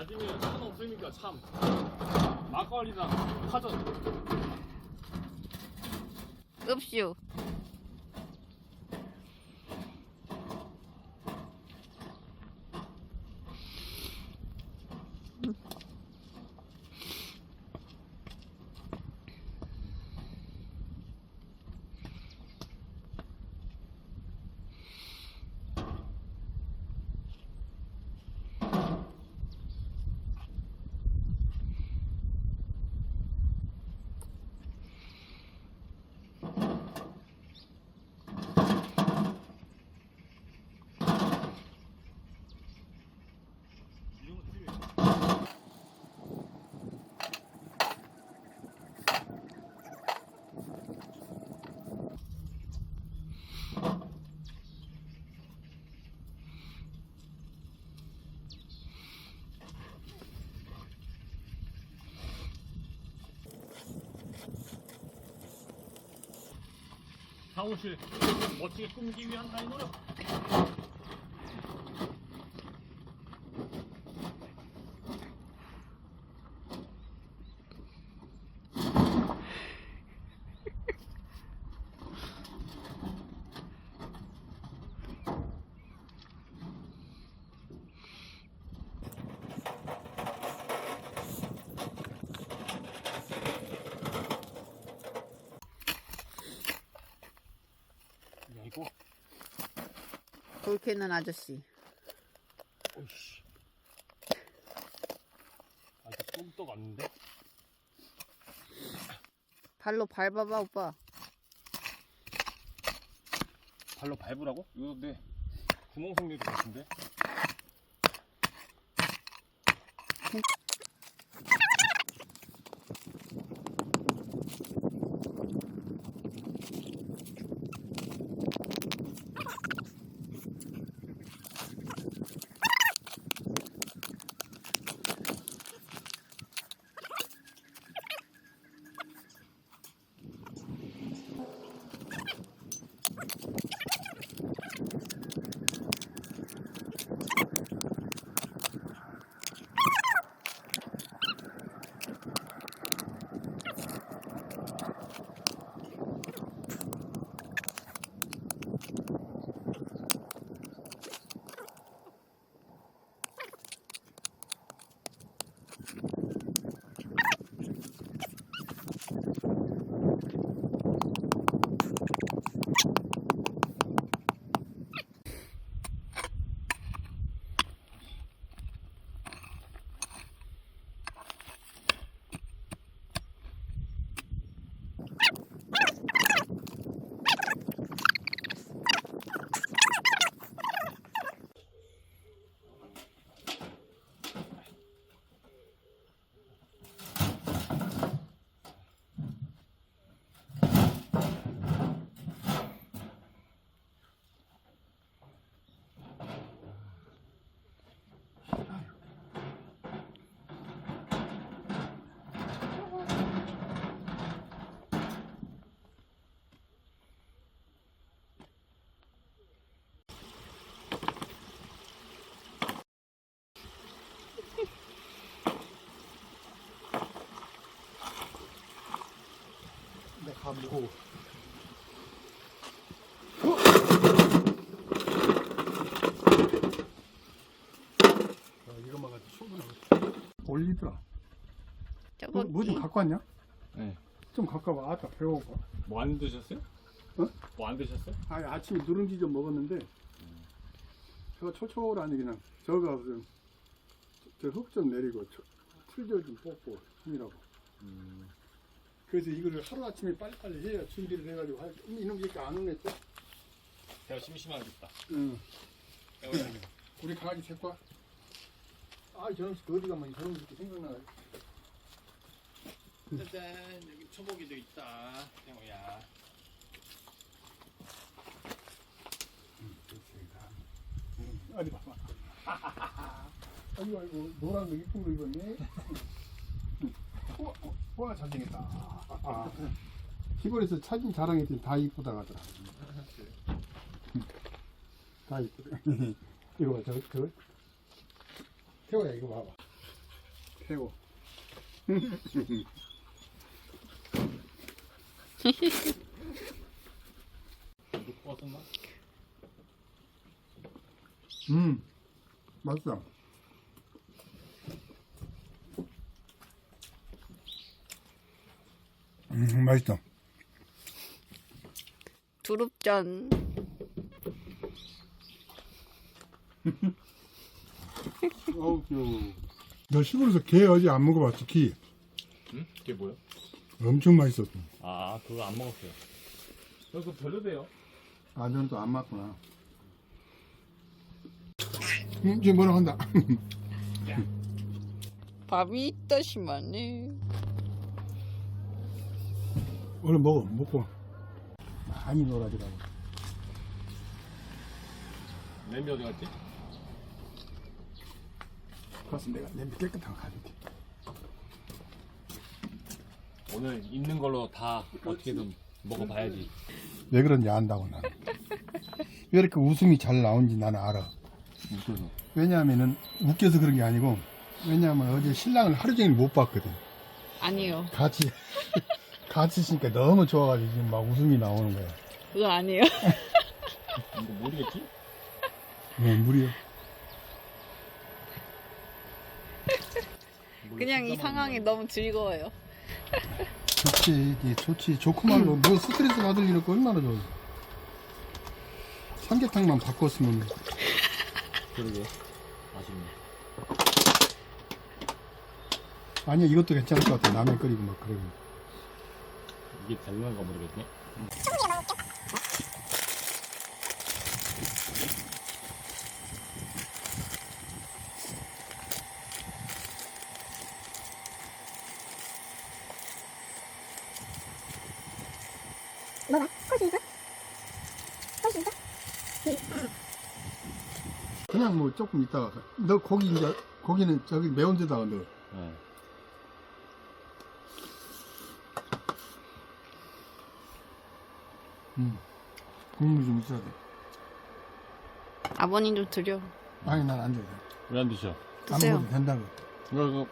아침에 참 없으니까 참. 막걸리랑 파전. 읍슈. 사무실 멋지게 꾸미기 위한 나의 노력. 야 이거 돌 캐는 아저씨. 오이씨. 아직 꼼떡 왔는데? 발로 밟아봐, 오빠. 발로 밟으라고? 이거 내 구멍 생길 것 같은데? 안에 감고. 어, 이거만 가지고 충분하고. 올리더라. 저거 뭐 좀 갖고 왔냐? 네. 좀 갖고 와. 아까 배워봐. 뭐 안 드셨어요? 어? 뭐 안 드셨어요? 아니, 아침에 누룽지 좀 먹었는데, 저거 초초라니 그냥, 저거 무슨, 저흙 좀 내리고, 풀들 좀 뽑고, 힘이라고. 그래서 이거를 하루아침에 빨리빨리 해야 준비를 해가지고, 할- 이놈 이렇게 안 오네 또. 제가 심심하겠다. 응. 우리 강아지 새과. 아, 저놈 새 어디 가면 저놈 새끼 생각나. 짜잔 여기 초보기도 있다. 태호야. 어디 봐봐. 아이고, 아이고, 노란 거 이쁜 거 입었네. 우와, 우 와, 잘생겼다. 아, 시골에서 사진 자랑했더니 다 이쁘다 하더라. 다 이쁘다. 이거 봐, 저, 저. 태호야, 이거 봐봐. 태호. 음, 맛있어. 음, 맛있다. 두릅전. 어우, 귀여워. 너 시골에서 게 어제 안 먹어봤지, 기? 응? 그게 뭐야? 엄청 맛있었어. 아 그거 안 먹었어요. 그거 별로대요. 아, 너는 또 안 맞구나. 음, 이제 뭐라 한다. 밥이 있다시만해. 얼른 먹어, 먹고. 많이 놀아주라고. 냄비 어디 갔지? 그래서 내가 냄비 깨끗한 거 가져올게. 오늘 있는 걸로 다 어떻게든 먹어봐야지. 왜 그런지 안다고, 나는. 왜 이렇게 웃음이 잘 나온지 나는 알아. 웃겨서. 왜냐하면은 웃겨서 그런 게 아니고 왜냐하면 어제 신랑을 하루 종일 못 봤거든. 아니요. 같이 같이 있으니까 너무 좋아가지고 지금 막 웃음이 나오는 거야. 그거 아니에요. 이거 모르겠지? 어, 물이요. 그냥 이 상황이 너무 즐거워요. 좋지, 이게 좋지. 좋고 말로 뭐 스트레스 받을 일 없고 얼마나 좋아. 삼계탕만 바꿨으면 그러게. 아쉽네. 아니야 이것도 괜찮을 것 같아. 라면 끓이고 막 그러고. 이게 되는가 모르겠네. 그냥 뭐 조금 있다가 너 고기 이제 고기는 저기 매운 데다가 넣어. 네. 음. 국물 좀 있어야 돼. 아버님 좀 드려. 아니 난안 돼. 왜안 드셔? 안 드세요. 먹어도 된다고. 이거 이거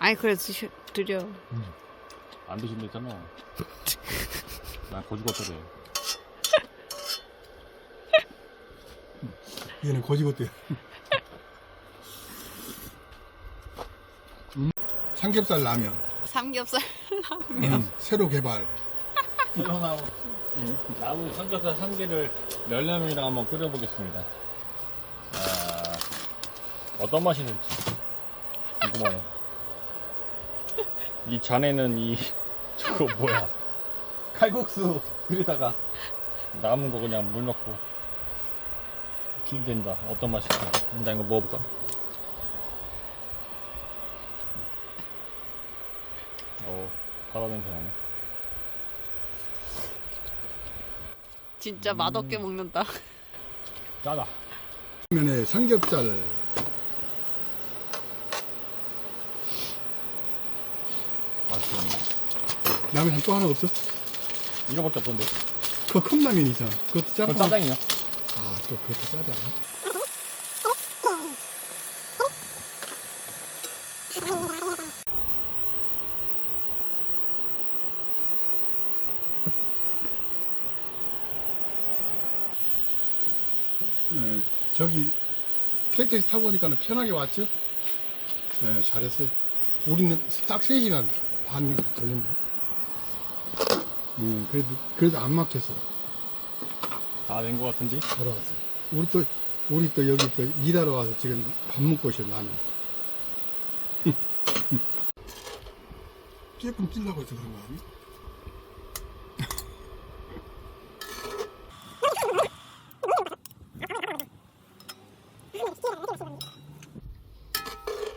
아니 그래 드셔 드려. 안 드신다 했잖아. 난 거지 같더래. 얘는 거지것대. 음. 삼겹살 라면. 삼겹살. 음, 새로 개발. 새로 나온 나무 삼겹살 한 개를 열라면이랑 한번 끓여보겠습니다. 아, 어떤 맛이 날지 궁금하네. 이 잔에는 이 저거 뭐야? 칼국수 그리다가 남은 거 그냥 물 넣고 기대된다. 어떤 맛일까? 나 이거 먹어볼까? 어, 바다 냄새 나네. 진짜 맛없게 먹는다. 짜다. 면에 삼겹살. 맛있었는데. 라면 또 하나 없어? 이거밖에 없던데. 그거 컵라면이잖아. 그것도 짜파. 그건 짜장이요. 아, 또 그것도 짜다. 네, 저기 KTX 타고 오니까 편하게 왔죠? 네, 잘했어요. 우리는 딱 3시간 반 걸렸네. 네, 그래도, 그래도 안 막혔어. 다된거 같은지? 걸어왔어. 우리 또, 우리 또 여기 또 일하러 와서 지금 밥 먹고 있어, 나는. 조금 찔라고 해서 그런 거 아니?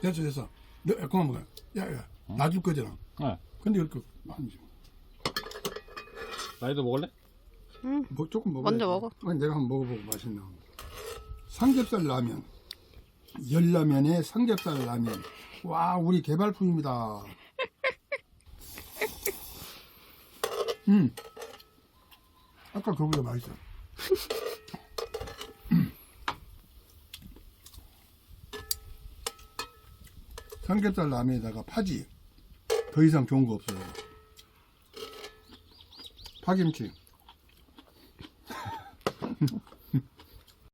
됐어, 됐어. 너, 야, 그만 먹어. 야, 야, 놔줄 거잖아. 네. 근데 이렇게, 아니지. 나이도 먹을래? 응. 뭐 조금 먹어. 먼저 먹어. 아니 내가 한번 먹어보고 맛있나. 삼겹살 라면. 열라면에 삼겹살 라면. 와 우리 개발품입니다. 음. 아까 그거보다 맛있어. 삼겹살 라면에다가 파지. 더 이상 좋은 거 없어요. 파김치.